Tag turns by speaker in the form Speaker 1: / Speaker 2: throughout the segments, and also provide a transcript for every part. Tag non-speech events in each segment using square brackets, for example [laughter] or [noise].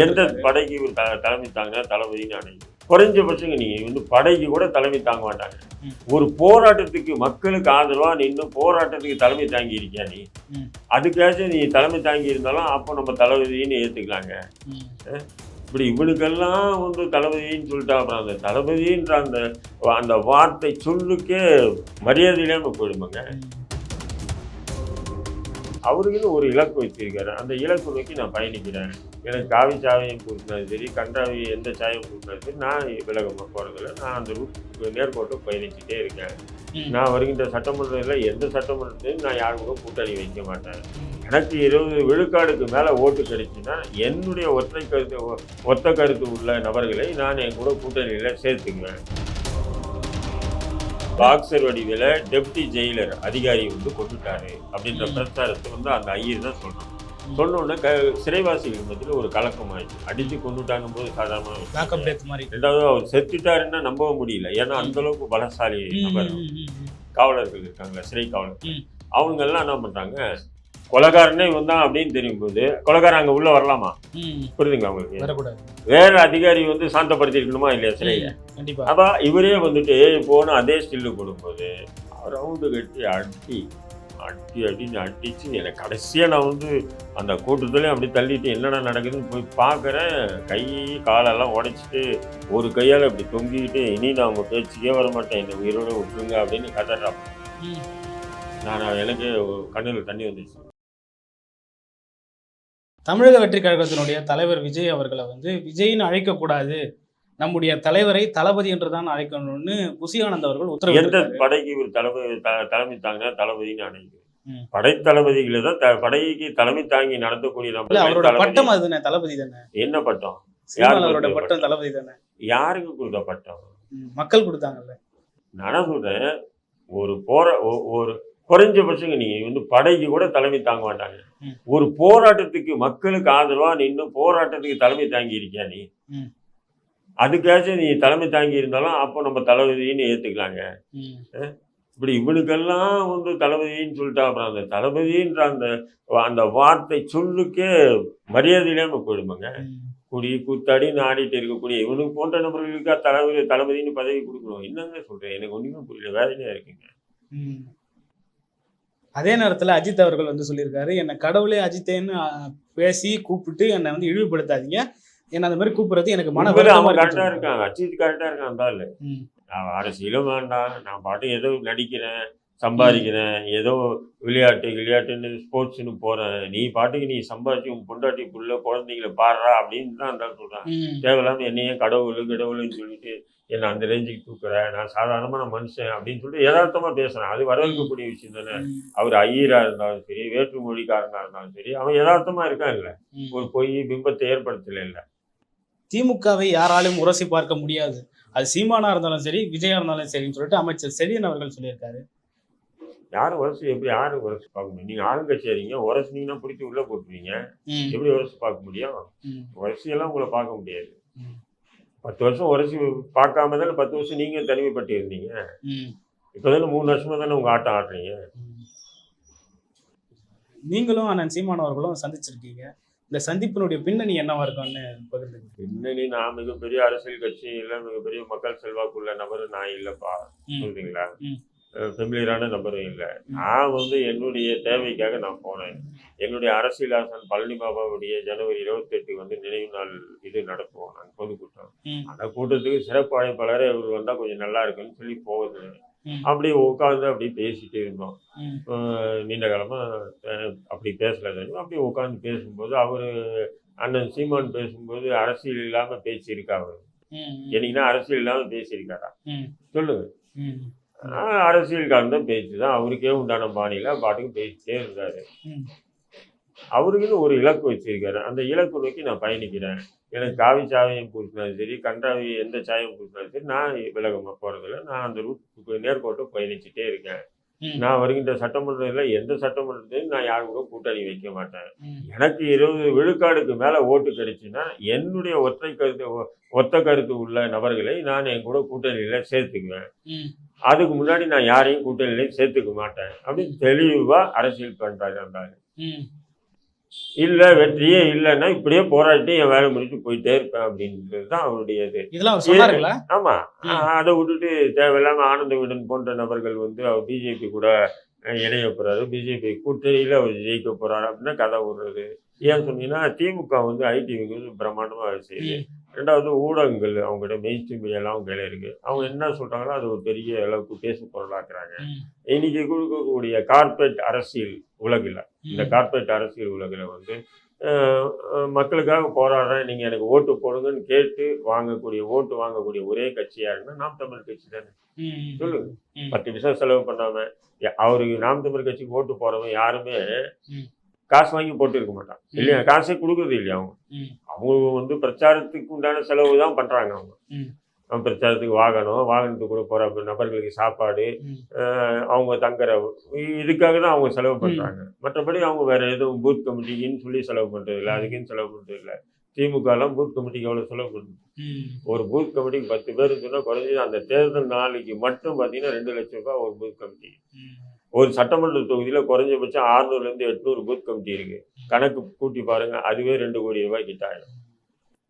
Speaker 1: எந்த படைக்கு இவர் தலைமை தாங்க தளபதினு அணையும் குறைஞ்சபட்சங்க நீங்க வந்து படைக்கு கூட தலைமை தாங்க மாட்டாங்க. ஒரு போராட்டத்துக்கு மக்களுக்கு ஆதரவா நின்று போராட்டத்துக்கு தலைமை தாங்கி இருக்கியா நீ. அதுக்காச்சும் நீ தலைமை தாங்கி இருந்தாலும் அப்போ நம்ம தளபதின்னு ஏத்துக்கலாங்க.
Speaker 2: ம்.
Speaker 1: இப்படி இவனுக்கெல்லாம் வந்து தளபதின்னு சொல்லிட்டா அப்புறம் அந்த தளபதின்ற அந்த அந்த வார்த்தை சொல்லுக்கே மரியாதை இல்லாம போயிடுமாங்க. அவருக்குன்னு ஒரு இலக்கு வச்சிருக்காரு. அந்த இலக்கு நோக்கி நான் பயணிக்கிறேன். எனக்கு காவி சாவியம் கொடுத்தாலும் சரி கன்றாவி எந்த சாயம் கொடுத்தாலும் சரி நான் விலக போகிறதில்ல நான் அந்த ரூட் நேர்கோட்டை பயணிச்சுட்டே இருக்கேன். நான் வருகின்ற சட்டமன்றத்தில் எந்த சட்டமன்றத்தையும் நான் யாரும் கூட கூட்டணி வைக்க மாட்டேன். எனக்கு இருபது விழுக்காடுக்கு மேலே ஓட்டு கிடைச்சுன்னா என்னுடைய ஒற்றை கருத்து ஒத்த கருத்து உள்ள நபர்களை நான் என் கூட கூட்டணியில் சேர்த்துக்குவேன். பாக்ஸர் வடிவில் டெப்டி ஜெயிலர் அதிகாரி வந்து கொண்டுட்டாரு. அப்படின்ற. பிரச்சாரத்தை வந்து அந்த ஐயர் தான் சொல்றான் சொன்ன உடனே க சிறைவாசிகள் மத்தியில் ஒரு கலக்கம் ஆயிடுச்சு. அடித்து கொண்டுட்டாங்கும் போது சாதாரண
Speaker 2: பேக்கப் டெத் மாதிரி.
Speaker 1: ரெண்டாவது அவர் செத்துட்டாருன்னா நம்பவும் முடியல. ஏன்னா அந்த அளவுக்கு பலசாலி நபர். காவலர்கள் இருக்காங்களா சிறை காவலர்கள்.
Speaker 2: ம்.
Speaker 1: அவங்க எல்லாம் என்ன பண்றாங்க கொலகாரனே இவன் தான் அப்படின்னு தெரியும் போது கொலகாரன் அங்க உள்ள வரலாமா. புரியுதுங்களா உங்களுக்கு? வேற அதிகாரி வந்து சாந்தப்படுத்திருக்கணுமா இல்லையா
Speaker 2: கண்டிப்பா.
Speaker 1: அப்ப இவரே வந்துட்டு போன அதே ஸ்டில்லு கொடுக்கும்போது ரவுண்டு கட்டி அடி அடி அடின்னு அடிச்சு எனக்கு கடைசியா நான் வந்து அந்த கூட்டத்துலேயும் அப்படி தள்ளிட்டு என்னடா நடக்குதுன்னு போய் பார்க்குறேன். கை காலெல்லாம் உடைச்சிட்டு ஒரு கையால் இப்படி தொங்கிக்கிட்டு இனி நான் உங்கள் பேச்சுக்கே வர மாட்டேன் இந்த உயிரோட விட்டுருங்க அப்படின்னு கதறான். நான் எனக்கு கண்ணில் தண்ணி வந்துச்சு
Speaker 2: தமிழக வெற்றி கழகத்தினுடைய தலைவர் விஜய் அவர்களை வந்து விஜய்னு அழைக்கக்கூடாது நம்முடைய தலைவரை தளபதி என்று தான் அழைக்கணும்னு புசி ஆனந்த் அவர்கள்
Speaker 1: எந்த
Speaker 2: உத்தரவிட்டிருக்காரு
Speaker 1: படைக்கு இவர் தலைமை தலைமை தாங்க தளபதின்னு அணைக்குது
Speaker 2: ம்.
Speaker 1: படைத்தளபதிகளை தான் படைக்கு தலைமை தாங்கி நடத்தக்கூடிய
Speaker 2: அவரோட
Speaker 1: தளபதி.
Speaker 2: பட்டம் அதுதானே தளபதி தானே
Speaker 1: என்ன பட்டம்
Speaker 2: அவரோட பட்டம்? தளபதி தானே
Speaker 1: யாருக்கு கொடுத்த பட்டம்.
Speaker 2: மக்கள் கொடுத்தாங்கல்ல
Speaker 1: நான் சொல்றேன் ஒரு போற ஒரு குறைஞ்சபட்சங்க நீங்க வந்து படைக்கு கூட தலைமை தாங்க மாட்டாங்க. ஒரு போராட்டத்துக்கு மக்களுக்கு ஆதரவா நின்று போராட்டத்துக்கு தலைமை தாங்கி இருக்கியா நீ. அதுக்காச்சும் நீ தலைமை தாங்கி இருந்தாலும் அப்போ நம்ம தளபதின்னு ஏத்துக்கலாங்க
Speaker 2: ம்.
Speaker 1: இப்படி இவனுக்கெல்லாம் வந்து தளபதின்னு சொல்லிட்டா அப்புறம் அந்த தளபதின்ற அந்த அந்த வார்த்தை சொல்லுக்கே மரியாதை இல்லாம போயிடுமாங்க. குடி கூத்தாடின்னு ஆடிட்டு இருக்கக்கூடிய இவனுக்கு போன்ற நபர்களுக்கா தளபதி தளபதின்னு பதவி கொடுக்கணும் என்னங்க சொல்றேன் எனக்கு ஒண்ணுமே புரியல வேதனையா இருக்குங்க.
Speaker 2: அதே நேரத்துல அஜித் அவர்கள் வந்து சொல்லியிருக்காரு என்னை கடவுளே அஜித்தேன்னு பேசி கூப்பிட்டு என்னை வந்து இழிவுபடுத்தாதீங்க. என்ன அந்த மாதிரி கூப்பிடுறது எனக்கு மன
Speaker 1: உண்மையிலே
Speaker 2: வருத்தமா
Speaker 1: அவன் கரெக்டா
Speaker 2: இருக்குன்னு
Speaker 1: இருக்கான் அஜித் கரெக்டா இருக்கான். நான் அரசியலும் வேண்டாம். நான் பாட்டு ஏதோ நடிக்கிறேன் சம்பாதிக்கிறேன் ஏதோ விளையாட்டு விளையாட்டுன்னு ஸ்போர்ட்ஸ்னு போறேன். நீ பாட்டுக்கு நீ சம்பாதிச்சு உன் பொண்டாட்டி புள்ள குழந்தைங்களை பாடுறா அப்படின்னு தான் அந்த ஆள் சொல்றான்.
Speaker 2: ம்.
Speaker 1: தேவையில்லாம என்னையே கடவுள் கடவுள்னு சொல்லிட்டு என்னை அந்த ரேஞ்சுக்கு தூக்குறேன் நான் சாதாரணமான மனுஷன் அப்படின்னு சொல்லிட்டு யதார்த்தமா பேசுறேன் அது வரவேற்கக்கூடிய விஷயம் தானே. அவர் ஐயரா இருந்தாலும் சரி வேற்று மொழிக்காரனா இருந்தாலும் சரி அவன் யதார்த்தமா இருக்கான் இல்ல. ஒரு பொய் பிம்பத்தை ஏற்படுத்தல இல்ல
Speaker 2: திமுகவை யாராலும் உரசி பார்க்க முடியாது அது சீமானா இருந்தாலும் சரி விஜயா இருந்தாலும் சரின்னு சொல்லிட்டு அமைச்சர் செழியன் அவர்கள் சொல்லியிருக்காரு
Speaker 1: யாரும் உரசு எப்படி யாரும் உரசு பார்க்க முடியும் நீங்க ஆளுங்கட்சி அறிங்க உரசுனீங்கன்னா பிடிச்சி உள்ள போட்டுருவீங்க. எப்படி உரசு பார்க்க முடியும்
Speaker 2: ம்.
Speaker 1: உரசியெல்லாம் உங்களை பார்க்க முடியாது. பத்து வருஷம் உரசி பார்க்காம தானே பத்து வருஷம் நீங்க தனிமைப்பட்டு இருந்தீங்க
Speaker 2: ம்.
Speaker 1: இப்பதானே மூணு வருஷமா தானே உங்க ஆட்டம் ஆடுறீங்க.
Speaker 2: நீங்களும் அண்ணன் சீமான் அவர்களும் சந்திச்சிருக்கீங்க இந்த சந்திப்பினுடைய பின்னணி என்னவா இருக்கும்னு பகிர்ந்துங்க
Speaker 1: பின்னணி நான் மிகப்பெரிய அரசியல் கட்சி இல்லை மிகப்பெரிய மக்கள் செல்வாக்குள்ள நபர் நான் இல்லைப்பா. சொல்றீங்களா. ஃபெமிலியரான நபரும் இல்லை. நான் வந்து என்னுடைய தேவைக்காக நான் போனேன். என்னுடைய அரசியல் ஆசான் பழனி பாபாவுடைய ஜனவரி இருபத்தெட்டு வந்து நினைவு நாள் இது நடத்துவோம் நாங்கள் பொதுக்கூட்டம். அந்த கூட்டத்துக்கு சிறப்பு அழைப்பாளரே இவர் வந்தால் கொஞ்சம் நல்லா இருக்குன்னு சொல்லி போகுது.
Speaker 2: ம்.
Speaker 1: அப்படி உட்காந்து அப்படி பேசிட்டு இருந்தோம். நீண்ட காலமாக அப்படி பேசல அப்படி உட்காந்து பேசும்போது அவர் அண்ணன் சீமான் பேசும்போது அரசியல் இல்லாமல் பேசியிருக்கா அவர். என்னைக்குன்னா அரசியல் இல்லாமல் பேசியிருக்காரா. சொல்லுங்க. அரசியல்காரன் தான் பேச்சு தான். அவருக்கே உண்டான பாணியில பாட்டுக்கு பேசிட்டே இருந்தாரு. அவருக்குன்னு ஒரு இலக்கு வச்சிருக்காரு. அந்த இலக்கு நோக்கி நான் பயணிக்கிறேன். எனக்கு காவி சாயம் பூசினாலும் சரி கன்றாவி எந்த சாயம் பூசினாலும் சரி நான் விலக போறதில்ல. நான் அந்த ரூட் நேர்கோட்டை பயணிச்சுட்டே இருக்கேன். நான் வருகின்ற சட்டமன்றத்தில் எந்த சட்டமன்றத்தையும் நான் யாரு கூட கூட்டணி வைக்க மாட்டேன். எனக்கு இருபது விழுக்காடுக்கு மேல ஓட்டு கிடைச்சுன்னா என்னுடைய ஒற்றை கருத்து ஒத்த கருத்து உள்ள நபர்களை நான் என் கூட கூட்டணியில சேர்த்துக்குவேன். அதுக்கு முன்னாடி நான் யாரையும் கூட்டணியில சேர்த்துக்க மாட்டேன் அப்படின்னு தெளிவா அரசியல்.
Speaker 2: ம்.
Speaker 1: இல்லை வெற்றியே இல்லைன்னா இப்படியே போராட்டி என் வேலை முடிச்சு போயிட்டே இருப்பேன் அப்படின்றது தான் அவருடைய இது.
Speaker 2: இதெல்லாம் அவர் சொன்னாருங்களா?
Speaker 1: ஆமா.
Speaker 2: ம்.
Speaker 1: அஹ் அதை விட்டுட்டு தேவையில்லாம ஆனந்த விடன் போன்ற நபர்கள் வந்து அவர் பிஜேபி கூட இணைய போறாரு. பிஜேபி கூட்டணியில அவர் ஜெயிக்க போறாரு அப்படின்னா கதை விடுறது ஏன் சொன்னீங்கன்னா திமுக வந்து ஐடி வந்து பிரம்மாண்டமா வேலை செய்யுது. ரெண்டாவது ஊடகங்கள் அவங்ககிட்ட மெயின் ஸ்ட்ரீம் மீடியாலாம் அவங்க கையில இருக்கு அவங்க என்ன சொல்றாங்களோ அது ஒரு பெரிய அளவுக்கு பேசு பொருளாக்குறாங்க
Speaker 2: ம்.
Speaker 1: இன்னைக்கு கொடுக்கக்கூடிய கார்ப்பரேட் அரசியல் உலகில் இந்த
Speaker 2: ம்.
Speaker 1: கார்ப்பரேட் அரசியல் உலகில் வந்து மக்களுக்காக போராடுறேன் நீங்கள் எனக்கு ஓட்டு போடுங்கன்னு கேட்டு வாங்கக்கூடிய ஓட்டு வாங்கக்கூடிய ஒரே கட்சி யாருன்னா நாம் தமிழ் கட்சி தானே சொல்லுங்க. பத்து பைசா செலவு பண்ணாம யா- அவருக்கு நாம் தமிழ் கட்சிக்கு ஓட்டு போறவன் யாருமே. காசு வாங்கி போட்டு இருக்க மாட்டான் இல்லையா? காசே கொடுக்கறது இல்லையா அவங்க. அவங்க வந்து பிரச்சாரத்துக்கு உண்டான செலவு தான் பண்றாங்க அவங்க. பிரச்சாரத்துக்கு வாகனம் வாகனத்துக்கு கூட போற நபர்களுக்கு சாப்பாடு அவங்க தங்குற இதுக்காக தான் அவங்க செலவு பண்றாங்க. மற்றபடி அவங்க வேற எதுவும் பூத் கமிட்டிக்குன்னு சொல்லி செலவு பண்றது இல்லை அதுக்குன்னு செலவு பண்றது இல்லை திமுகலாம் பூத் கமிட்டிக்கு எவ்வளவு செலவு பண்ணுது. ஒரு பூத் கமிட்டிக்கு பத்து பேர் சொன்னா குறைஞ்சது அந்த தேர்தல் நாளைக்கு மட்டும் பார்த்தீங்கன்னா ரெண்டு லட்சம் ரூபாய் ஒரு பூத் கமிட்டி. ஒரு சட்டமன்ற தொகுதியில் குறைஞ்சபட்சம் ஆறுநூறுலேருந்து எட்நூறு பூத் கமிட்டி இருக்கு. கணக்கு கூட்டி பாருங்க அதுவே ரெண்டு கோடி ரூபாய் கிட்ட ஆயிடும்.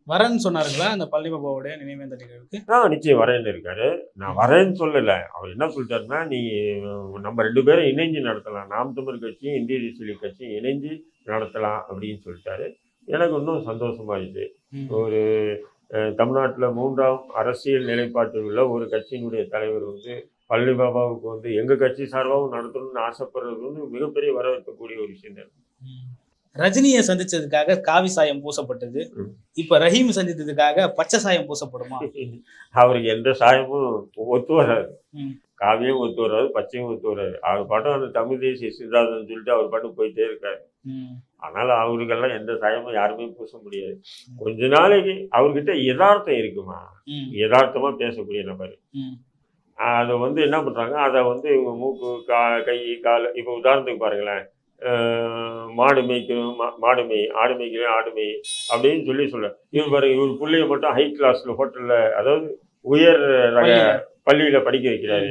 Speaker 2: வரேன்னு சொன்னாருங்களா அந்த பழனி பாபாவுடைய நினைவேந்த நிகழ்வுக்கு?
Speaker 1: நான் நிச்சயம் வரேன்னு இருக்காரு. நான் வரேன்னு சொல்லலை. அவர் என்ன சொல்லிட்டாருன்னா நீ நம்ம ரெண்டு பேரும் இணைஞ்சு நடத்தலாம். நாம் தமிழ் கட்சியும் இந்திய தேசிய கட்சியும் இணைஞ்சு நடத்தலாம் அப்படின்னு சொல்லிட்டாரு. எனக்கு இன்னும் சந்தோஷமாயிடுச்சு. ஒரு தமிழ்நாட்டில் மூன்றாம் அரசியல் நிலைப்பாட்டில் உள்ள ஒரு கட்சியினுடைய தலைவர் வந்து பழனி பாபாவுக்கு வந்து எங்கள் கட்சி சார்பாகவும் நடத்தணும்னு ஆசைப்படுறது வந்து மிகப்பெரிய வரவேற்கக்கூடிய ஒரு விஷயம் தான்.
Speaker 2: ரஜினியை சந்திச்சதுக்காக காவி சாயம் பூசப்பட்டது. இப்ப ரஹீம் சந்தித்ததுக்காக பச்சை சாயம் பூசப்படுமா
Speaker 1: அவருக்கு எந்த சாயமும் ஒத்து வராது. காவியம் ஒத்து வராது பச்சையும் ஒத்து வராது அவர் பாட்டும் அந்த தமிழ் தேசிய சித்தாந்தம் சொல்லிட்டு அவர் பாட்டும் போயிட்டே இருக்காரு. அதனால அவருக்கெல்லாம் எந்த சாயமும் யாருமே பூச முடியாது கொஞ்ச நாளைக்கு அவர்கிட்ட யதார்த்தம் இருக்குமா. யதார்த்தமா பேசக்கூடிய நபர். அதை வந்து என்ன பண்றாங்க? அதை வந்து இவங்க மூக்கு கா கை கால் இப்போ உதாரணத்துக்கு பாருங்களேன். மாடு மேய்க்கணும் மா- மாடு மேய் ஆடு மேய்க்கிறேன் ஆடு மேய் அப்படின்னு சொல்லி சொல்ல இவர் பாருங்க இவர் பிள்ளைய மட்டும் ஹை கிளாஸ்ல ஹோட்டல்ல அதாவது உயர் ரக
Speaker 2: பள்ளியில.
Speaker 1: படிக்க வைக்கிறாரு.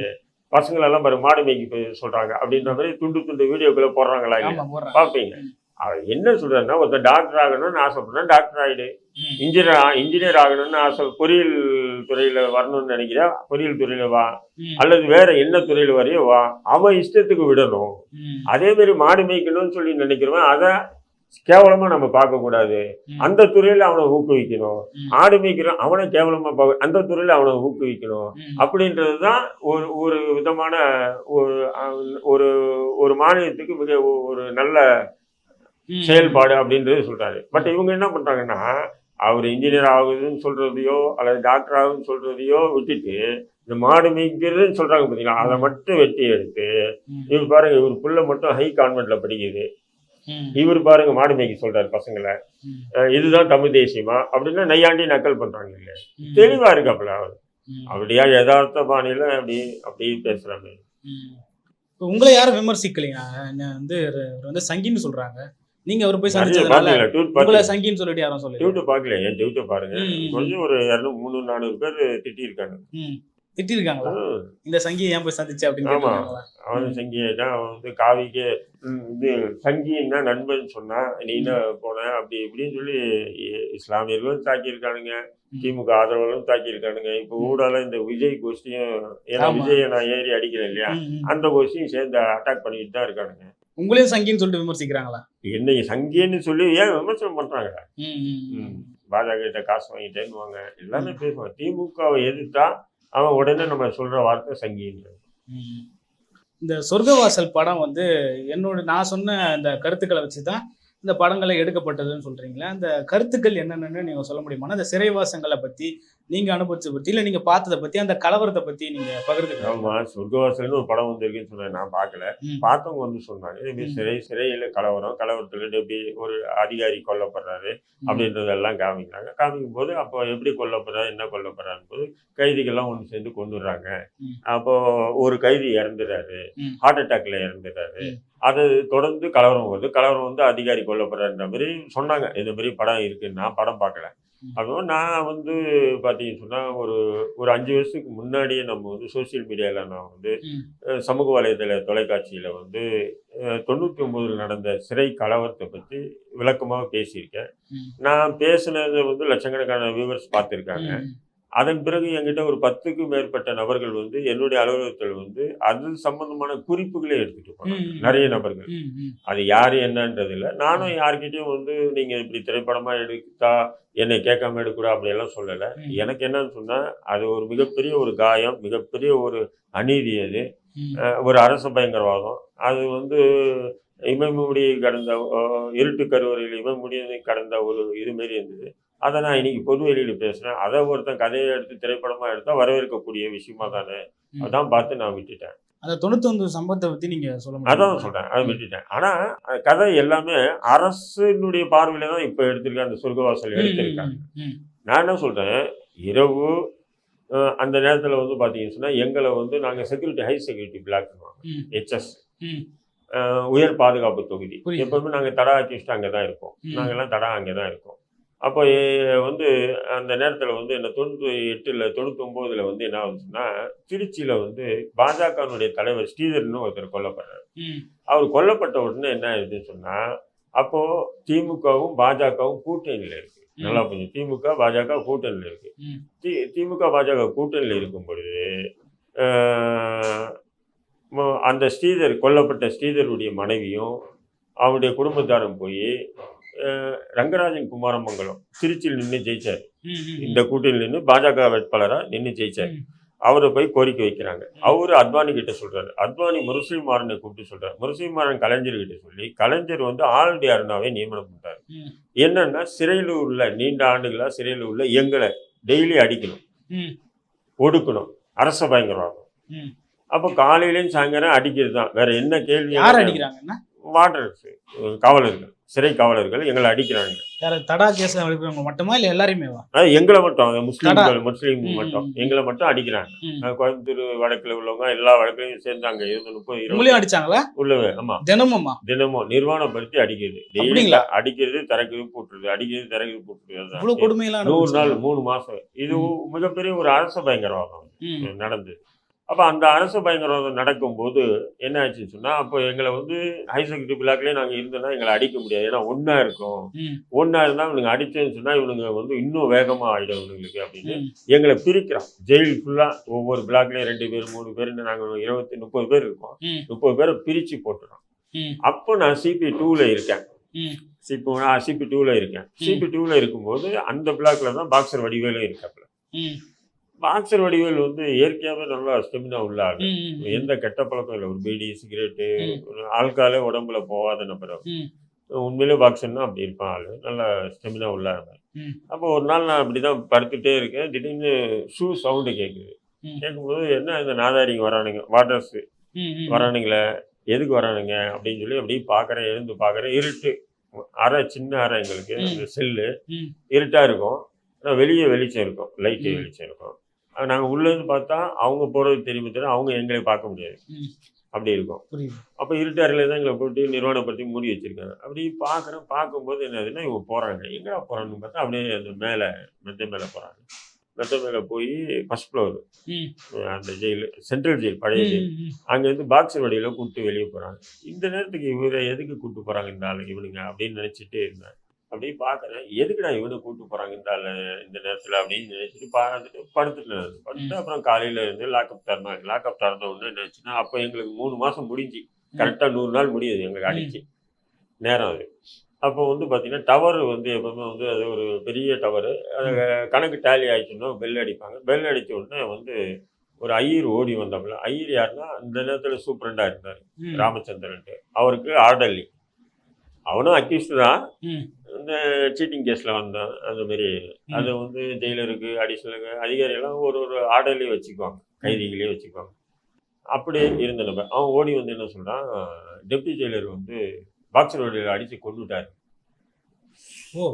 Speaker 1: பசங்களெல்லாம் பாருங்க மாடு மேய்க்க போய் சொல்றாங்க. அப்படின்ற மாதிரி துண்டு துண்டு வீடியோக்களை போடுறாங்களா பார்ப்பீங்க அவர் என்ன சொல்றாருன்னா ஒருத்தர் டாக்டர் ஆகணும்னு ஆசைப்படுறேன் டாக்டர் ஆயிடு.
Speaker 2: ம்.
Speaker 1: இன்ஜினியர் இன்ஜினியர் ஆகணும்னு ஆசை பொறியியல் துறையில வரணும்னு நினைக்கிறா பொறியியல் துறையில வா. அல்லது வேற என்ன துறையில வரையோ வா அவன் இஷ்டத்துக்கு விடணும். அதே மாதிரி மாடு மேய்க்கணும்னு சொல்லி நினைக்கிறவன் அதை கேவலமா நம்ம பார்க்க கூடாது. அந்த துறையில அவனை ஊக்குவிக்கணும். ஆடு மேய்க்கிறான் அவனை கேவலமா பார்க்க அந்த துறையில அவனை ஊக்குவிக்கணும்
Speaker 2: ம்.
Speaker 1: அப்படின்றது தான் ஒரு ஒரு விதமான ஒரு ஒரு ஒரு மாநிலத்துக்கு மிக ஒரு நல்ல. செயல்பாடு அப்படின்றது சொல்றாரு பட் இவங்க என்ன பண்றாங்கன்னா அவர் இன்ஜினியர் ஆகுதுன்னு சொல்றதையோ அல்லது டாக்டர் ஆகுதுன்னு சொல்றதையோ விட்டுட்டு இந்த மாடு மேய்க்கிறதுன்னு சொல்றாங்க பார்த்தீங்களா அதை மட்டும் வெட்டி எடுத்து. இவர் பாருங்க இவர் புள்ள மட்டும் ஹை கான்வென்ட்ல படிக்குது. இவர் பாருங்க மாடு மேய்க்க சொல்றாரு பசங்களை. இதுதான் தமிழ் தேசியமா? அப்படின்னா நையாண்டி நக்கல் பண்றாங்க இல்லையா. தெளிவா இருக்காப்புல அவர். அப்படியா யதார்த்த பாணியில அப்படி அப்படி பேசுறாங்க
Speaker 2: உங்களை யாரும் விமர்சிக்கலையா? என்ன வந்து வந்து சங்கின்னு சொல்றாங்க. நீங்க அவர் போய் சந்திச்சதுனால உங்களை சங்கின்னு சொல்லிட்டு யாரும் சொல்லல
Speaker 1: ட்வீட்டை பார்க்கல என் ட்வீட்டை பாருங்க. கொஞ்சம் ஒரு இரநூறு முந்நூறு நானூறு பேர் திட்டியிருக்காங்க.
Speaker 2: திட்டிருக்காங்களா. இந்த சங்கியை ஏன் போய் சந்திச்ச அப்படின்னு
Speaker 1: ஆமா. அவன் சங்கி தான் அவன் வந்து காவிக்கு இது சங்கின்னா நண்பன் சொன்னா நீ என்ன போன? அப்படி இப்படின்னு சொல்லி இஸ்லாமியர்களும் தாக்கியிருக்கானுங்க. திமுக ஆதரவாளரும் தாக்கியிருக்கானுங்க. இப்போ ஊடால இந்த விஜய் கோஷ்டியும் ஏன்னா. விஜயை நான் ஏறி அடிக்கிறேன் இல்லையா. அந்த கோஷ்டியும் சேர்ந்து அட்டாக் பண்ணிட்டு தான் இருக்கானுங்க.
Speaker 2: உங்களையும் சங்கின்னு சொல்லிட்டு விமர்சிக்கிறாங்களா?
Speaker 1: என்னை சங்கின்னு சொல்லி ஏன் விமர்சனம் பண்றாங்க. பாஜக கிட்ட காசு வாங்கிட்டேன்னுவாங்க. எல்லாமே பேசுவாங்க. திமுகவை எதிர்த்தா அவன் உடனே நம்ம சொல்ற வார்த்தை சங்கின்னு.
Speaker 2: இந்த சொர்க்கவாசல் படம் வந்து என்னோட நான் சொன்ன அந்த கருத்துக்களை வச்சு தான் இந்த படங்களை எடுக்கப்பட்டதுன்னு சொல்றீங்களா அந்த கருத்துக்கள் என்னென்னு நீங்க சொல்ல முடியுமா அந்த சிறைவாசங்களை பத்தி நீங்க அனுபவிச்சதை பத்தி இல்ல நீங்க பார்த்ததை பத்தி அந்த கலவரத்தை பத்தி நீங்க பகிர்ந்துக்கலாம்
Speaker 1: ஆமா சொர்க்கவாசல்னு ஒரு படம் வந்திருக்குன்னு சொன்னேன் நான் பார்க்கல. பார்த்தவங்க வந்து சொன்னாங்க இது
Speaker 2: ம்.
Speaker 1: சிறை சிறையில் கலவரம் கலவரத்தில் எப்படி ஒரு அதிகாரி கொல்லப்படுறாரு அப்படின்றதெல்லாம் காமிக்கிறாங்க. காமிக்கும் போது அப்போ எப்படி கொல்லப்படுறாரு என்ன கொல்லப்படுறாரு போது கைதிகள்லாம் ஒன்று சேர்ந்து கொண்டுடுறாங்க. அப்போ ஒரு கைதி இறந்துறாரு. ஹார்ட் அட்டாக்ல இறந்துறாரு. அது தொடர்ந்து கலவரம் வருது. கலவரம் வந்து அதிகாரி கொல்லப்படுறாருன்ற மாதிரி சொன்னாங்க. இந்த மாதிரி படம் இருக்கு நான் படம் பார்க்கல. அதுவும் நான் வந்து பார்த்தீங்கன்னு சொன்னால் ஒரு ஒரு அஞ்சு வருஷத்துக்கு முன்னாடியே நம்ம வந்து சோஷியல் மீடியாவில் நான் வந்து சமூக வலைதள தொலைக்காட்சியில் வந்து தொண்ணூற்றி ஒம்போதில் நடந்த சிறை கலவரத்தை பற்றி விளக்கமாக பேசியிருக்கேன். நான் பேசுனதை வந்து லட்சக்கணக்கான வியூவர்ஸ் பார்த்துருக்காங்க. அதன் பிறகு என்கிட்ட ஒரு பத்துக்கும் மேற்பட்ட நபர்கள் வந்து என்னுடைய அலுவலகத்தில் வந்து அது சம்பந்தமான குறிப்புகளே எடுத்துட்டு போனாங்க. நிறைய நபர்கள். அது யாரு என்னன்றது இல்லை. நானும் யார்கிட்டயும் வந்து நீங்க இப்படி திரைப்படமா எடுத்தா என்னை கேட்காம எடுக்கூடா அப்படியெல்லாம் சொல்லலை. எனக்கு என்னன்னு சொன்னா அது ஒரு மிகப்பெரிய ஒரு காயம் மிகப்பெரிய ஒரு அநீதி அது. ஒரு அரச பயங்கரவாதம். அது வந்து இமயமுடி கடந்த இருட்டு கருவறையில் இமயமுடி கடந்த ஒரு இது மாரி இருந்தது. அதை நான் இன்னைக்கு பொது வெளியில் பேசுறேன் அதை ஒருத்தன் கதையை எடுத்து திரைப்படமா எடுத்தா வரவேற்கக்கூடிய விஷயமா தானே. அதான் பார்த்து நான் விட்டுட்டேன்
Speaker 2: அந்த தொண்ணூத்தொன்பது சம்பவத்தை பத்தி நீங்க சொல்ல
Speaker 1: அதான்? சொல்றேன் அதை விட்டுட்டேன் ஆனா அஹ், கதை எல்லாமே அரசினுடைய பார்வையில தான் இப்ப எடுத்திருக்காங்க அந்த சொர்க்கவாசல். எடுத்திருக்காங்க. நான் என்ன சொல்றேன் இரவு அந்த நேரத்துல வந்து பாத்தீங்கன்னு சொன்னா எங்களை வந்து நாங்க security high security block. HS. உயர் பாதுகாப்பு தொகுதி. எப்பவுமே நாங்க தடா ஆக்கிஸ்ட் அங்கே தான் இருப்போம்
Speaker 2: ம்.
Speaker 1: நாங்கெல்லாம் தடா அங்கே தான் இருக்கோம் அப்போ வந்து அந்த நேரத்தில் வந்து என்ன தொண்ணூற்றி எட்டில் தொண்ணூத்தொம்போதில் வந்து என்ன ஆகுதுன்னா திருச்சியில் வந்து பாஜகனுடைய தலைவர் ஸ்ரீதர்னு ஒருத்தர் கொல்லப்படுறாரு. அவர் கொல்லப்பட்ட உடனே என்ன ஆயிடுதுன்னு சொன்னால் அப்போது திமுகவும் பாஜகவும் கூட்டணியில் இருக்கு. நல்லா புரிஞ்சு திமுக பாஜக கூட்டணியில் இருக்கு.
Speaker 2: ம்.
Speaker 1: தி திமுக பாஜக கூட்டணியில் இருக்கும் பொழுது அந்த ஸ்ரீதர் கொல்லப்பட்ட ஸ்ரீதருடைய மனைவியும் அவருடைய குடும்பத்தாரும் போய் ரங்கராஜன் குமாரமங்கலம் திருச்சியில் நின்று ஜெயிச்சார். இந்த கூட்டணியில் நின்று பாஜக வேட்பாளராக நின்று ஜெயிச்சார். அவரை போய் கோரிக்கை வைக்கிறாங்க. அவரு அத்வானி கிட்ட சொல்றாரு. அத்வானி முரசொலி மாறனை கூப்பிட்டு சொல்றாரு. முரசொலி மாறன் கலைஞர் கிட்ட சொல்லி கலைஞர் வந்து ஆல்டி அருணாவை நியமனம்
Speaker 2: ம்.
Speaker 1: என்னன்னா சிறையில் உள்ள நீண்ட ஆண்டுகளா சிறையில் உள்ள எங்களை டெய்லி அடிக்கணும். ஒடுக்கணும். அரச பயங்கரவாதம். அப்போ காலையிலையும் சாயங்காலம் அடிக்கிறது தான் வேற என்ன கேள்வி வாட்டர்ஸ் காவலர்கள். சிறை காவலர்கள் எங்களை அடிக்கிறாங்க
Speaker 2: தடா மட்டுமா இல்ல
Speaker 1: எங்களை மட்டும் முஸ்லீம்கள் முஸ்லீம் மட்டும். எங்களை மட்டும் அடிக்கிறாங்க. கோயம்புத்தூர் வடக்குல உள்ளவங்க எல்லா வடக்குலையும் சேர்ந்து அங்க இருந்து முப்பது இருபது.
Speaker 2: அடிச்சாங்களா?
Speaker 1: உள்ளவே ஆமா.
Speaker 2: தினமுமா?
Speaker 1: தினமும் நிர்வாணப்படுத்தி அடிக்கிறது? அடிக்கிறது திறக்குது போட்டுருது அடிக்கிறது திறக்குது போட்டுருது நூறு நாள்? மூணு மாசம். இது மிகப்பெரிய ஒரு அரச பயங்கரவாதம்
Speaker 2: ம்.
Speaker 1: அப்போ அந்த அரசு பயங்கரவாதம் நடக்கும்போது என்ன ஆச்சுன்னு சொன்னா அப்போ எங்களை வந்து ஹை செக்யூரிட்டி பிளாக்லேயே நாங்கள் இருந்தோம்னா எங்களை அடிக்க முடியாது ஏன்னா ஒன்றா இருக்கும். ஒன்றா இருந்தால் இவனுங்க அடிச்சேன்னு சொன்னா இவனுங்க வந்து இன்னும் வேகமாக ஆகிடும் இவனுங்களுக்கு அப்படின்னு. எங்களை பிரிக்கிறோம் ஜெயில் ஃபுல்லாக ஒவ்வொரு பிளாக்லேயும் ரெண்டு பேர் மூணு பேர்னு நாங்கள் இருபத்தி முப்பது பேர் இருக்கோம். முப்பது பேரை பிரித்து போட்டுறோம். அப்போ நான் சிபி டூவில் இருக்கேன். சிபி சிபி டூவில் இருக்கேன் சிபி டூவில் இருக்கும்போது அந்த பிளாக்ல தான் பாக்ஸர் வடிவேலும் இருக்காப்புல
Speaker 2: ம்.
Speaker 1: பாக்ஸர் வடிவேல் வந்து இயற்கையாகவே நல்லா ஸ்டெமினா உள்ள ஆளு. எந்த கெட்ட பழக்கம் இல்லை ஒரு பீடி சிகரெட்டு ஆல்காலே உடம்புல போகாத நபர் அவர்.
Speaker 2: ம்.
Speaker 1: உண்மையிலே பாக்ஸர்னா அப்படி இருப்பான் ஆளு நல்ல ஸ்டெமினா உள்ள. அப்போ ஒரு நாள் நான் அப்படி தான் படுத்துட்டே இருக்கேன் திடீர்னு ஷூ சவுண்டு கேட்குது. கேட்கும்போது என்ன இந்த நாதாரிங்க வரானுங்க வாட்டர்ஸ். வரானுங்களே எதுக்கு வரானுங்க அப்படின்னு சொல்லி அப்படியே பார்க்குறேன் எழுந்து பார்க்குறேன் இருட்டு அறை சின்ன அறை எங்களுக்கு செல்லு. இருட்டாக இருக்கும் ஆனால் வெளியே வெளிச்சம் இருக்கும் லைட்டு. வெளிச்சம் இருக்கும் நாங்கள் உள்ளேருந்து பார்த்தா அவங்க போகிறது தெரியுமே தவிர அவங்க எங்களை பார்க்க முடியாது. அப்படி இருக்கும். அப்போ இருட்டாரில் தான் எங்களை போட்டு நிர்வாணப்படுத்தி மூடி வச்சிருக்காங்க. அப்படி பார்க்குறேன் பார்க்கும்போது என்னதுன்னா இவங்க போகிறாங்க எங்கடா போகிறான்னு பார்த்தா அப்படியே அந்த மேலே மெத்த மேலே போகிறாங்க மெத்த மேலே போய் ஃபர்ஸ்ட் ஃப்ளோர். அந்த ஜெயில் சென்ட்ரல் ஜெயில் பழைய ஜெயில். அங்கேருந்து பாக்ஸர் வடியில் கூப்பிட்டு வெளியே போகிறாங்க இந்த நேரத்துக்கு இவரை எதுக்கு கூப்பிட்டு போகிறாங்க இந்த ஆளு இவனுங்க அப்படின்னு நினச்சிட்டே இருந்தேன் அப்படியே பார்க்குறேன். எதுக்குடா இவனை கூப்பிட்டு போகிறாங்க இந்த இந்த நேரத்தில் அப்படின்னு நினச்சிட்டு பார்த்துட்டு படுத்துட்டேன் படுத்துட்டு அப்புறம் காலையில் இருந்து லாக்அப் திறந்தாங்க லாக்அப் திறந்த உடனே என்னாச்சுன்னா அப்போ எங்களுக்கு மூணு மாதம் முடிஞ்சு. கரெக்டாக நூறு நாள் முடியுது எங்களுக்கு அடிச்சு. நேரம் அது. அப்போ வந்து பார்த்தீங்கன்னா டவர் வந்து எப்பவுமே வந்து அது ஒரு பெரிய டவரு கணக்கு டேலி ஆயிடுச்சுன்னா பெல் அடிப்பாங்க. பெல் அடித்த உடனே வந்து ஒரு ஐயர் ஓடி வந்தாப்புல. ஐயர் யாருன்னா அந்த நேரத்தில் சூப்பரண்டாக இருந்தார். ராமச்சந்திரன்ட்டு. அவருக்கு ஆர்டர்லி அவனும் அக்யூஸ்டு தான். இந்த சீட்டிங் கேஸில் வந்தான். அந்த மாதிரி அதை வந்து ஜெயிலருக்கு அடிஷனலுக்கு அதிகாரிகள்லாம் ஒரு ஒரு ஆர்டர்லி வச்சுக்குவாங்க. கைதிகளே வச்சுக்குவாங்க. அப்படியே இருந்த நபர் அவன் ஓடி வந்து என்ன சொல்கிறான் டெப்டி ஜெயிலர் வந்து பாக்ஸர் வழியில் அடித்து கொண்டுட்டார்.
Speaker 2: ஓ.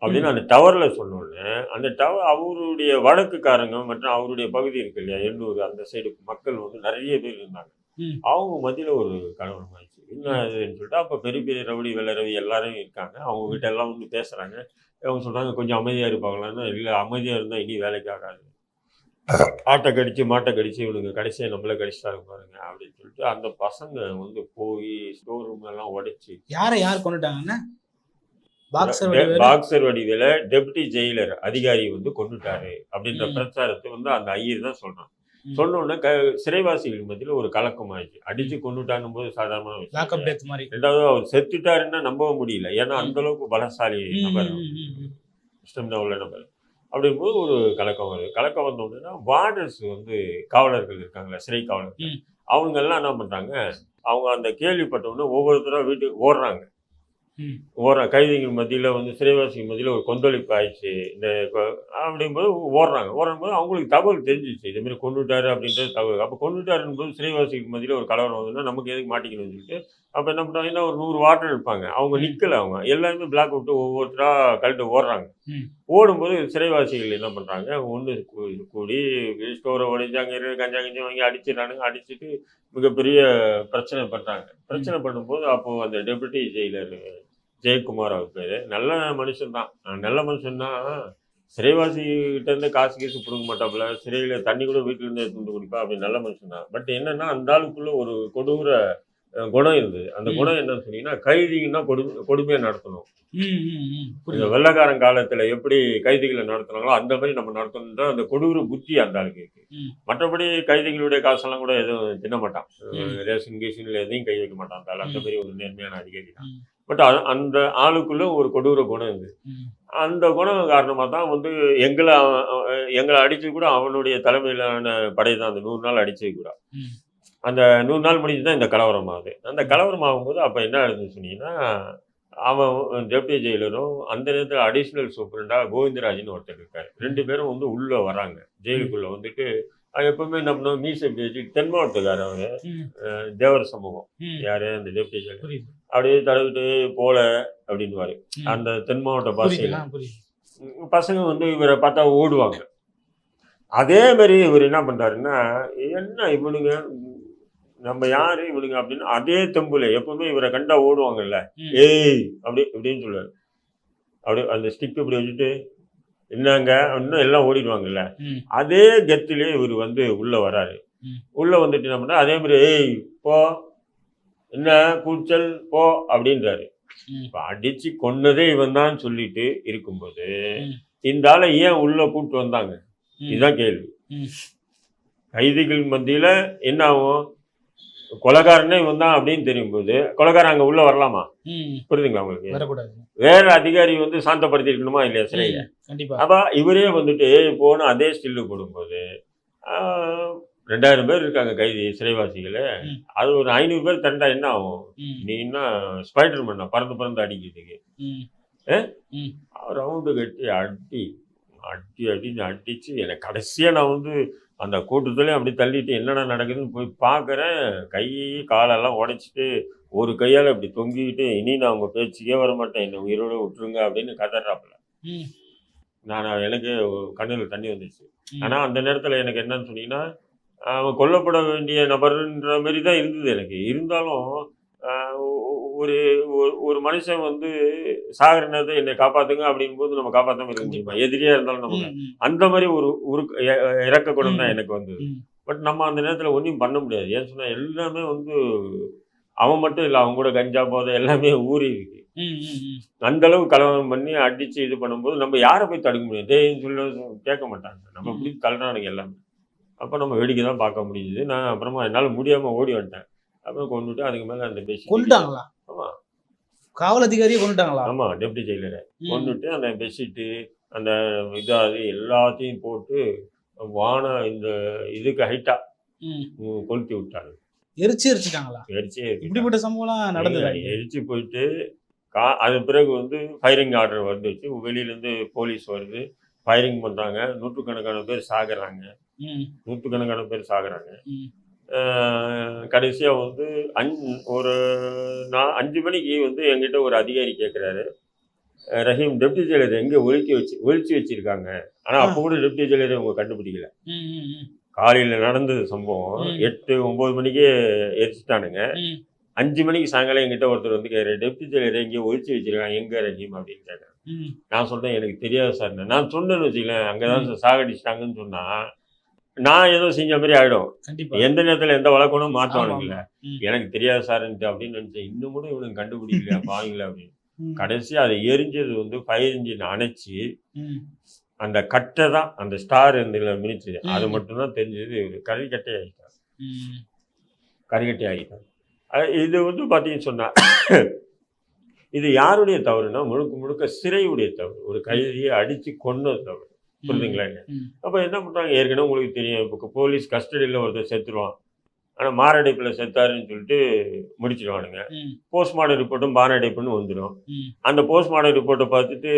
Speaker 1: அப்படின்னு அந்த டவரில் சொன்னோடனே அந்த டவர் அவருடைய வழக்குக்காரங்க மற்றும் அவருடைய பகுதி இருக்கு இல்லையா எண்ணூர் அந்த சைடு மக்கள் வந்து நிறைய பேர் இருந்தாங்க. அவங்க மத்தியில் ஒரு கலவரம் ஆயிடுச்சு. என்ன இதுன்னு சொல்லிட்டு அப்போ பெரிய பெரிய ரவுடி வெள்ள ரவி எல்லாரும் இருக்காங்க. அவங்க கிட்ட எல்லாம் வந்து பேசுகிறாங்க அவங்க சொல்கிறாங்க கொஞ்சம் அமைதியாக இருப்பாங்களான்னா இல்லை அமைதியாக இருந்தால் இனி வேலைக்கு ஆகாது. ஆட்டை கடிச்சு மாட்டை கடிச்சு இவனுங்க கடைசியாக நம்மள கடிச்சிட்டாங்க பாருங்க அப்படின்னு சொல்லிட்டு அந்த பசங்க வந்து போய் ஸ்டோர் ரூம் எல்லாம் உடைச்சி.
Speaker 2: யாரை யார் கொண்டுட்டாங்கன்னா? Boxer Vadivelu?
Speaker 1: Boxer Vadivel deputy jailer அதிகாரி வந்து கொண்டுட்டாரு. அப்படின்ற. பிரச்சாரத்தை வந்து அந்த ஐயர் தான் சொல்றான்.
Speaker 2: ம்.
Speaker 1: சொன்ன உடனே க சிறைவாசிகள் மத்தியில் ஒரு கலக்கம் ஆயிடுச்சு. அடிச்சு கொண்டுட்டானும் போது சாதாரண ரெண்டாவது அவர் செத்துட்டாருன்னா நம்பவே முடியல. ஏன்னா. அந்த அளவுக்கு பலசாலி நபர் உள்ள நபர். அப்படிங்கும்போது ஒரு கலக்கம் வருது. கலக்கம் வந்த உடனே வார்டர்ஸ் வந்து காவலர்கள் இருக்காங்களா சிறை காவலர்கள். அவங்க எல்லாம் என்ன பண்றாங்க? அவங்க அந்த கேள்விப்பட்ட உடனே ஒவ்வொருத்தரா வீட்டுக்கு ஓடுறாங்க.
Speaker 2: ம்.
Speaker 1: ஓடுற கைதிகள் மத்தியில் வந்து சிறைவாசிகள் மத்தியில் ஒரு கொந்தளிப்பு ஆயிடுச்சு. இந்த அப்படிங்கும்போது ஓடுறாங்க. ஓடும்போது அவங்களுக்கு தகவல் தெரிஞ்சிச்சு இதே மாதிரி கொண்டுட்டாரு அப்படின்றது தகவல். அப்போ கொண்டுட்டாருன்னு போது சிறைவாசிகள் மத்தியில் ஒரு கலவரம் வந்ததுன்னா நமக்கு எதுக்கு மாட்டிக்கணும்னு சொல்லிட்டு அப்போ என்ன பண்ணுறாங்கன்னா ஒரு நூறு வாட்டர் இருப்பாங்க அவங்க. நிற்கல அவங்க. எல்லாருமே பிளாக் விட்டு ஒவ்வொருத்தரா கழட்டு ஓடுறாங்க. ஓடும்போது சிறைவாசிகள் என்ன பண்ணுறாங்க ஒன்று கூடி ஸ்டோரை இருக்கிற கஞ்சா கஞ்சி வாங்கி அடிச்சிடறானுங்க. அடிச்சுட்டு மிகப்பெரிய பிரச்சனை பண்ணுறாங்க பிரச்சனை பண்ணும்போது அப்போது அந்த டெபுட்டி ஜெயிலர் ஜெயக்குமார் அவர் பேர். நல்ல மனுஷன்தான் நல்ல மனுஷன்னா சிறைவாசி இருந்து காசு கீசு பிடுங்க மாட்டாப்புல. சிறையில தண்ணி கூட வீட்டுல இருந்து எடுத்து குடிப்பா. அப்படி நல்ல மனுஷன் தான். பட் என்னன்னா அந்த ஆளுக்குள்ளே ஒரு கொடூர குணம் இருந்தது அந்த. குணம் என்னன்னு சொன்னீங்கன்னா கைதிங்கன்னா கொடு கொடுமையா நடத்தணும். இந்த வெள்ளக்காரன் காலத்துல எப்படி கைதிகளை நடத்துனாங்களோ அந்த மாதிரி நம்ம நடத்தணுன்ற அந்த கொடூர புத்தி அந்த ஆளுக்கு இருக்கு. மற்றபடி கைதிகளுடைய காசெல்லாம் கூட எதுவும் தின்ன மாட்டான். ரேஷன் கீஷன்ல எதையும் கை வைக்க மாட்டான் அந்த. மாதிரி ஒரு நேர்மையான அதிகாரி தான். பட் அந்த ஆளுக்குள்ள ஒரு கொடூர குணம் இருக்கு. அந்த குணம் காரணமாக தான் வந்து எங்களை எங்களை அடிச்சு கூட அவனுடைய தலைமையிலான படை தான் அந்த நூறு நாள் அடிச்சது கூட. அந்த நூறு நாள் முடிஞ்சு தான் இந்த கலவரம் ஆகுது அந்த கலவரம் ஆகும்போது அப்போ என்ன ஆகுதுன்னு சொன்னீங்கன்னா அவன் டெப்டி ஜெயிலரும் அந்த நேரத்தில் அடிஷ்னல் சூப்பரண்டா கோவிந்தராஜ்னு ஒருத்தர் இருக்காரு. ரெண்டு பேரும் வந்து உள்ளே வராங்க. ஜெயிலுக்குள்ளே வந்துட்டு எப்பவுமே என்ன பண்ணுவோம் மீசை வச்சு தென் மாவட்டத்துக்காரர் அவர் தேவர் சமூகம். யாரு? அந்த டெப்டி ஜெயிலர். அப்படியே தடவிட்டு போல அப்படின்னுவாரு.
Speaker 2: ம்.
Speaker 1: அந்த தென் மாவட்ட உம் பசங்க வந்து இவரை பார்த்தா ஓடுவாங்க. அதே மாதிரி இவர் என்ன பண்றாருன்னா என்ன இவனுங்க நம்ம யாரு இவனுங்க அப்படின்னு அதே தெம்புல எப்பவுமே இவரை கண்டா ஓடுவாங்கல்ல. ஏய் அப்படி இப்படின்னு சொல்லுவாரு. அப்படி அந்த ஸ்டிக் இப்படி வச்சுட்டு என்னங்க? இன்னும் எல்லாம் ஓடிடுவாங்கல்ல. அதே கெத்திலே இவர் வந்து உள்ள வராரு. உள்ள வந்துட்டு என்ன பண்ணா அதே மாதிரி ஏய் போ. என்ன? கூச்சல்? போ. அப்படின்றாரு. அடிச்சு கொன்னதே இவன் தான் சொல்லிட்டு இருக்கும்போது. இந்த ஆளை ஏன் உள்ள கூட்டு வந்தாங்க. இதுதான் கேள்வி. கைதிகள் மத்தியில என்ன ஆகும்? கொலைகாரனே இவன் தான் அப்படின்னு தெரியும் போது கொலைகாரன் அங்க உள்ள வரலாமா. புரியுதுங்களா உங்களுக்கு? வேற அதிகாரி வந்து சாந்தப்படுத்தி இருக்கணுமா இல்லையா
Speaker 2: கண்டிப்பா.
Speaker 1: அப்ப இவரே வந்துட்டு போன அதே ஸ்டில்லு போடும்போது ரெண்டாயிரம் பேர் இருக்காங்க கைதி சிறைவாசிகள். அது ஒரு ஐநூறு பேர் தண்டா என்ன ஆகும்? நீ என்ன ஸ்பைடர் பண்ண பறந்து பறந்து அடிக்கிறதுக்கு. ரவுண்டு கட்டி அடி அடி அடின்னு அடிச்சு எனக்கு கடைசியாக நான் வந்து அந்த கூட்டத்துலேயும் அப்படி தள்ளிட்டு என்னென்ன நடக்குதுன்னு போய் பார்க்குறேன் கை காலெல்லாம் உடைச்சிட்டு ஒரு கையால் இப்படி தொங்கிக்கிட்டு இனி நான் உங்கள் பேச்சுக்கே வர மாட்டேன் என்னை உயிரோட விட்டுருங்க அப்படின்னு கதறாப்புல. நான் எனக்கு கண்ணில் தண்ணி வந்துச்சு. ஆனால் அந்த நேரத்தில் எனக்கு என்னன்னு சொன்னீங்கன்னா அவன் கொல்லப்பட வேண்டிய நபர்ன்ற மாதிரி தான் இருந்தது எனக்கு. இருந்தாலும் ஒரு ஒரு- மனுஷன் வந்து சாகிற நேரத்தை என்னை காப்பாத்துங்க அப்படிங்கும்போது நம்ம காப்பாற்றாம இருக்க முடியுமா? எதிரியா இருந்தாலும் நமக்கு
Speaker 2: ம், ம்,
Speaker 1: அந்த மாதிரி ஒரு இ- இறக்க குணம் தான். எனக்கு வந்தது.
Speaker 2: ம்.
Speaker 1: பட் நம்ம அந்த நேரத்தில் ஒன்றும் பண்ண முடியாது. ஏன்னு சொன்னால் எல்லாமே வந்து அவன் மட்டும் இல்லை அவன் கூட கஞ்சா போதை எல்லாமே ஊறி இருக்கு. அந்த அளவு கலவரம் பண்ணி அடிச்சு இது பண்ணும்போது நம்ம யாரை போய் தடுக்க முடியும்? டேய்ன்னு சொல்லி கேட்க மாட்டாங்க. நம்ம. இப்படி தள்ளுறானுங்க எல்லாமே. அப்போ நம்ம வேடிக்கை தான் பார்க்க முடியுது. நான் அப்புறமா என்னால் முடியாமல் ஓடி வந்துட்டேன். அப்புறம் கொண்டுட்டு அதுக்கு மேலே அந்த பேசி
Speaker 2: கொண்டுட்டாங்களா?
Speaker 1: ஆமா.
Speaker 2: காவல் அதிகாரியே கொண்டுட்டாங்களா?
Speaker 1: ஆமாம் டெப்டி ஜெயிலரை. கொண்டுட்டு அந்த பெட்ஷீட்டு அந்த இதாது எல்லாத்தையும் போட்டு வான இந்த இதுக்கு ஹைட்டாக
Speaker 2: ம்.
Speaker 1: கொளுத்தி விட்டாங்க.
Speaker 2: எரிச்சு எரிச்சுட்டாங்களா?
Speaker 1: எரிச்சே
Speaker 2: இப்படிப்பட்ட சம்பவம்லாம் நடந்ததா
Speaker 1: எரிச்சு போயிட்டு கா அது பிறகு வந்து ஃபயரிங் ஆர்டர் வந்துச்சு வெளியிலேருந்து போலீஸ் வருது. ஃபயரிங் பண்ணுறாங்க நூற்றுக்கணக்கான பேர் சாகுறாங்க. நூற்றுக்கணக்கான பேர் சாகுறாங்க. கடைசியாக வந்து அஞ் ஒரு நான் அஞ்சு மணிக்கு வந்து எங்கிட்ட ஒரு அதிகாரி கேட்குறாரு ரஹீம் டெப்டி ஜெயிலர் எங்கே ஒழிக்க வச்சு ஒழிச்சு வச்சிருக்காங்க. ஆனால் அப்போ கூட டெப்டி ஜெயிலரை அவங்க கண்டுபிடிக்கல. காலையில் நடந்தது சம்பவம். எட்டு ஒம்பது மணிக்கே எரிச்சிட்டானுங்க. அஞ்சு மணிக்கு சாயங்காலம் எங்கிட்ட ஒருத்தர் வந்து கேட்குறாரு டெப்டி ஜெயிலர் எங்கேயோ ஒழிச்சு வச்சிருக்காங்க. எங்கே ரஹீம்? அப்படின்னு கேட்குறாங்க
Speaker 2: ம்.
Speaker 1: நான் சொல்றேன் எனக்கு தெரியாது சார். நான் சொன்னேன்னு வச்சுக்கலேன் அங்கதான் சார் சாகடிச்சிட்டாங்கன்னு சொன்னா நான் ஏதோ செஞ்ச மாதிரி ஆயிடும்.
Speaker 2: கண்டிப்பா.
Speaker 1: எந்த நேரத்துல எந்த வழக்கணும் மாற்றுவானுங்கள
Speaker 2: ஆமா. ம்.
Speaker 1: எனக்கு தெரியாது சார்ன்ட்டு அப்படின்னு நினைச்சேன். இன்னும் கூட இவனுக்கு கண்டுபிடிக்கலையா [laughs] பாவீங்களா அப்படின்னு. கடைசி அதை எரிஞ்சது வந்து ஃபயர் இன்ஜின் அணைச்சி அந்த கட்டை தான் அந்த ஸ்டார் இருந்துல மினிச்சு அது.
Speaker 2: மட்டும்தான்
Speaker 1: தெரிஞ்சது. கறிக்கட்டை ஆகிட்டார்
Speaker 2: ம்.
Speaker 1: கறிக்கட்டை ஆகிட்டார் அஹ் இது வந்து பார்த்தீங்கன்னு சொன்னா இது யாருடைய தவறுனா முழுக்க முழுக்க சிறையுடைய தவறு. ஒரு கைதியை அடிச்சு கொன்னது தவறு. புரியுதுங்களா. அப்போ என்ன பண்ணுறாங்க ஏற்கனவே உங்களுக்கு தெரியும். இப்போ போலீஸ் கஸ்டடியில் ஒருத்தர் செத்துருவான். ஆனால் மாரடைப்பில் செத்தாருன்னு சொல்லிட்டு முடிச்சிடுவானுங்க.
Speaker 2: ம்.
Speaker 1: போஸ்ட்மார்ட்டம் ரிப்போர்ட்டும் மாரடைப்புன்னு வந்துடும் அந்த போஸ்ட்மார்ட்டம் ரிப்போர்ட்டை பார்த்துட்டு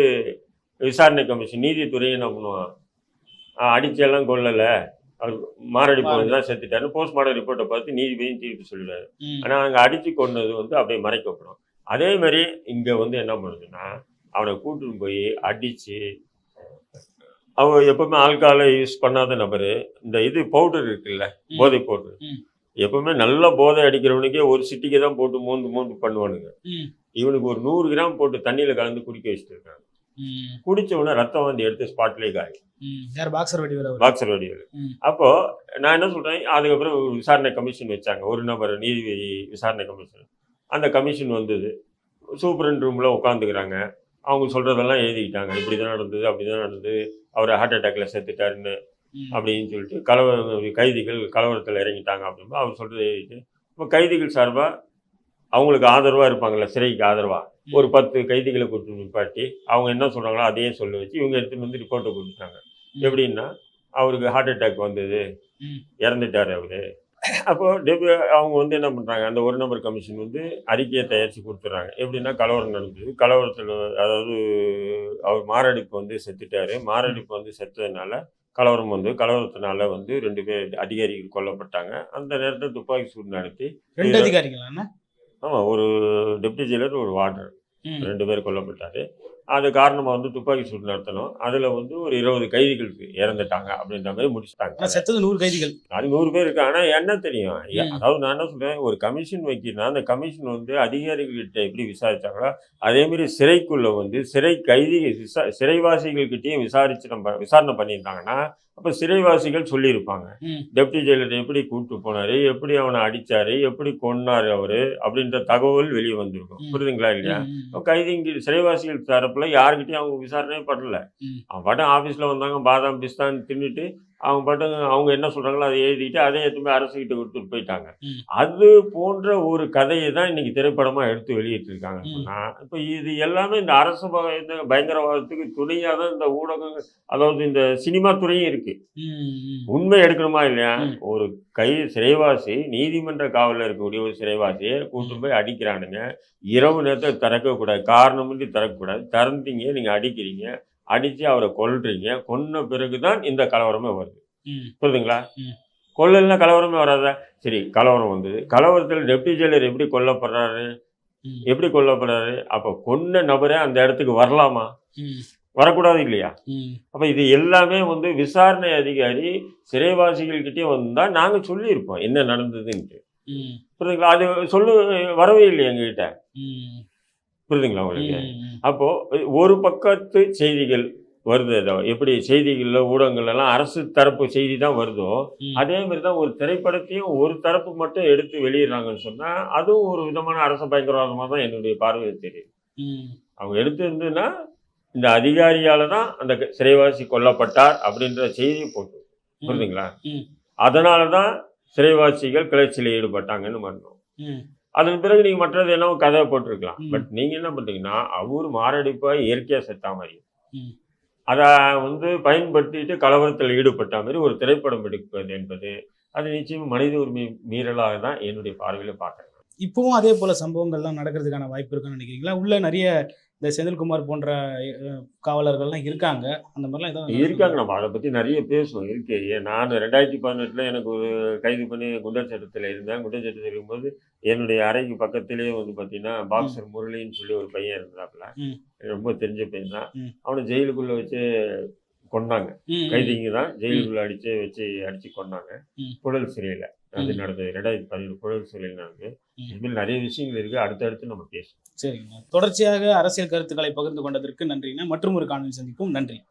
Speaker 1: விசாரணை கமிஷன் நீதித்துறை என்ன பண்ணுவான்? அடிச்செல்லாம் கொல்லலை. அவர் மாரடைப்பு வந்து தான் செத்துட்டாரு போஸ்ட்மார்ட்டம் ரிப்போர்ட்டை பார்த்து நீதிபதியும் தீர்ப்பு சொல்லிடுவாரு
Speaker 2: ம்.
Speaker 1: ஆனால் அங்கே அடித்து கொண்டது வந்து அப்படியே மறைக்கப்படும். அதே மாதிரி இங்கே வந்து என்ன பண்ணுதுன்னா அவனை கூட்டிட்டு போய் அடித்து அவன் எப்பவுமே ஆல்கஹாலை யூஸ் பண்ணாத நபர். இந்த இது பவுடர் இருக்குல்ல. போதை பவுடர். எப்பவுமே நல்ல போதை அடிக்கிறவனுக்கே ஒரு சிட்டிக்கு தான் போட்டு மூந்து மூந்து பண்ணுவானுங்க. இவனுக்கு ஒரு நூறு கிராம் போட்டு தண்ணியில் கலந்து குடிக்க வச்சுட்டு இருக்காங்க குடிச்ச உடனே ரத்தம் வந்து எடுத்து ஸ்பாட்லேயே காய்
Speaker 2: பாக்ஸர் வடிவில்
Speaker 1: பாக்ஸர். அப்போ நான் என்ன சொல்றேன் அதுக்கப்புறம் ஒரு விசாரணை கமிஷன் வச்சாங்க. ஒரு நபர் நீதிபதி விசாரணை கமிஷன் அந்த கமிஷன் வந்தது. சூப்பரண்ட் ரூம்ல உட்காந்துக்கிறாங்க. அவங்க சொல்றதெல்லாம் எழுதிக்கிட்டாங்க. இப்படி தான் நடந்தது அப்படி தான் நடந்தது. அவரை ஹார்ட் அட்டாக்ல செத்துட்டாருன்னு அப்படின்னு சொல்லிட்டு கலவர கைதிகள் கலவரத்தில் இறங்கிட்டாங்க அப்படின்போ அவர் சொல்றதை எழுதிட்டு இப்போ கைதிகள் சார்பா அவங்களுக்கு ஆதரவா இருப்பாங்கல்ல சிறைக்கு ஆதரவா
Speaker 2: ம்.
Speaker 1: ஒரு பத்து கைதிகளை கூட்டு நிப்பாட்டி அவங்க என்ன சொல்றாங்களோ அதையே சொல்ல வச்சு இவங்க எடுத்துட்டு வந்து ரிப்போர்ட்டை கொடுத்தாங்க
Speaker 2: ம்.
Speaker 1: எப்படின்னா அவருக்கு ஹார்ட் அட்டாக் வந்தது. இறந்துட்டாரு அவரு அப்போ டெபு அவங்க வந்து என்ன பண்றாங்க? அந்த ஒரு நம்பர் கமிஷன் வந்து அறிக்கையை தயாரித்து கொடுத்துட்றாங்க. எப்படின்னா கலவரம் நடந்தது கலவரத்தில் அதாவது அவர் மாரடைப்பு வந்து செத்துட்டாரு. மாரடைப்பு வந்து செத்ததுனால கலவரம் வந்து கலவரத்தினால வந்து ரெண்டு பேர் அதிகாரிகள் கொல்லப்பட்டாங்க. அந்த நேரத்தில் துப்பாக்கி சூடு நடத்தி
Speaker 2: ரெண்டு அதிகாரிகளா
Speaker 1: ஆமாம் ஒரு டெப்டி ஜெயிலர் ஒரு வார்டர் ரெண்டு பேர் கொல்லப்பட்டாரு. அது காரணமாக வந்து துப்பாக்கி சூடு நடத்தணும். அதில் வந்து ஒரு இருபது கைதிகள் இறந்துட்டாங்க அப்படின்ற மாதிரி முடிச்சிட்டாங்க.
Speaker 2: செத்தது நூறு கைதிகள்.
Speaker 1: அது நூறு பேர் இருக்கு ஆனால் என்ன தெரியும். அதாவது நான் என்ன சொல்றேன்? ஒரு கமிஷன் வைக்கிறேன்னா அந்த கமிஷன் வந்து அதிகாரிகள்கிட்ட எப்படி விசாரிச்சாங்களோ அதே மாதிரி சிறைக்குள்ள வந்து சிறை கைதி விசா சிறைவாசிகள்கிட்டயும் விசாரிச்சு நம்ம விசாரணை பண்ணியிருந்தாங்கன்னா அப்போ சிறைவாசிகள் சொல்லியிருப்பாங்க. டெப்டி ஜெயிலர் எப்படி கூப்பிட்டு போனாரு? எப்படி அவனை அடிச்சாரு? எப்படி கொன்னாரு அவரு? அப்படின்ற தகவல் வெளியே வந்திருக்கும். புரியுதுங்களா இல்லையா? கைதிங்க சிறைவாசிகள் தரப்புல யாருக்கிட்டையும் அவங்க விசாரணையே
Speaker 2: ம்.
Speaker 1: அவன் பாட்டும் ஆஃபீஸில் வந்தாங்க பாதாம் பிஸ்தான் தின்னுட்டு அவங்க பாட்டும் அவங்க என்ன சொல்றாங்களோ அதை எழுதிட்டு அதை அரசு கிட்ட கொடுத்துட்டு போயிட்டாங்க. அது போன்ற ஒரு கதையை தான் இன்னைக்கு திரைப்படமா எடுத்து வெளியிட்டிருக்காங்க. சொன்னா இப்போ இது எல்லாமே இந்த அரசு இந்த பயங்கரவாதத்துக்கு துணையாக தான் இந்த ஊடகங்கள் அதாவது இந்த சினிமா துறையும் இருக்கு
Speaker 2: ம், ம்.
Speaker 1: உண்மை எடுக்கணுமா இல்லையா. ஒரு கை சிறைவாசி நீதிமன்ற காவலில் இருக்கக்கூடிய ஒரு சிறைவாசியை கூட்டு போய் அடிக்கிறானுங்க இரவு நேரத்தில் திறக்கக்கூடாது காரணமின்றி திறக்கக்கூடாது திறந்தீங்க நீங்கள் அடிக்கிறீங்க அடித்து அவரை கொல்றீங்க கொன்ன பிறகு தான் இந்த கலவரமே வருது. புரியுதுங்களா. கொல்லலாம் கலவரமே வராதா சரி கலவரம் வந்தது கலவரத்தில் டெப்டி ஜெயிலர் எப்படி கொல்லப்படுறாரு. எப்படி கொல்லப்படுறாரு அப்போ கொன்ன நபரே அந்த இடத்துக்கு வரலாமா. வரக்கூடாது இல்லையா. அப்போ இது எல்லாமே வந்து விசாரணை அதிகாரி சிறைவாசிகள்கிட்டயே வந்தா நாங்க சொல்லியிருப்போம் என்ன நடந்ததுன்ட்டு. புரியுதுங்களா அது சொல்லு வரவே இல்லை எங்ககிட்ட. புரியுதுங்களா உங்களுக்கு
Speaker 2: ம்.
Speaker 1: அப்போ ஒரு பக்கத்து செய்திகள் வருது எப்படி செய்திகள்ல ஊடகங்கள் எல்லாம் அரசு தரப்பு செய்தி தான் வருதோ. அதே மாதிரி தான் ஒரு திரைப்படத்தையும் ஒரு தரப்பு மட்டும் எடுத்து வெளியிடுறாங்கன்னு சொன்னா அதுவும் ஒரு விதமான அரச பயங்கரவாதமாக தான் என்னுடைய பார்வையில் தெரியுது
Speaker 2: ம்.
Speaker 1: அவங்க எடுத்து இருந்ததுன்னா இந்த அதிகாரியால தான் அந்த சிறைவாசி கொல்லப்பட்டார் அப்படின்ற செய்தி போட்டு புரியுதுங்களா. அதனால தான் சிறைவாசிகள் கிளர்ச்சியில் ஈடுபட்டாங்கன்னு பண்ணோம்
Speaker 2: ம்.
Speaker 1: அதன் பிறகு நீங்க மற்றது என்ன கதை போட்டிருக்கலாம். பட் நீங்க என்ன பண்றீங்கன்னா அவர் மாரடைப்பா இயற்கையா செத்தா மாதிரி. அதை வந்து பயன்படுத்திட்டு கலவரத்தில் ஈடுபட்ட மாதிரி ஒரு திரைப்படம் எடுப்பது என்பது அது நிச்சயம் மனித உரிமை மீறலாக தான் என்னுடைய பார்வையில பார்க்குறேன்
Speaker 2: இப்பவும் அதே போல சம்பவங்கள்லாம் நடக்கிறதுக்கான வாய்ப்பு இருக்குன்னு நினைக்கிறீங்களா? உள்ள நிறைய இந்த செந்தில்குமார் போன்ற காவலர்கள்லாம் இருக்காங்க. அந்த மாதிரிலாம் ஏதாவது
Speaker 1: இருக்காங்க. நம்ம அதை பற்றி நிறைய பேசுவோம். இருக்கு. ஏன் நான் ரெண்டாயிரத்தி பதினெட்டில் எனக்கு ஒரு கைது பண்ணி குண்டர் சட்டத்தில் இருந்தேன். குண்டர் சட்டத்தில் இருக்கும்போது என்னுடைய அறைக்கு பக்கத்திலேயே வந்து பார்த்தீங்கன்னா பாக்ஸர் முரளின்னு சொல்லி ஒரு பையன் இருந்தாப்புல. ரொம்ப தெரிஞ்ச பையன் தான். அவனை ஜெயிலுக்குள்ளே வச்சு கொண்டாங்க. கைதிங்க தான் ஜெயிலுக்குள்ள அடிச்சு வச்சு அடிச்சு கொண்டாங்க.
Speaker 2: ம்.
Speaker 1: புழல் சிறையில். அது. நடந்தது. ரெண்டாயிரத்தி பதினேழு புழல் சிறையில் நடந்தது. இதுமாதிரி நிறைய விஷயங்கள் இருக்கு. அடுத்தடுத்து நம்ம பேசுவோம்.
Speaker 2: சரிங்க. தொடர்ச்சியாக அரசியல் கருத்துக்களை பகிர்ந்து கொண்டதற்கு நன்றிங்க. மற்றும் ஒரு காணொலி சந்திப்போம். நன்றி.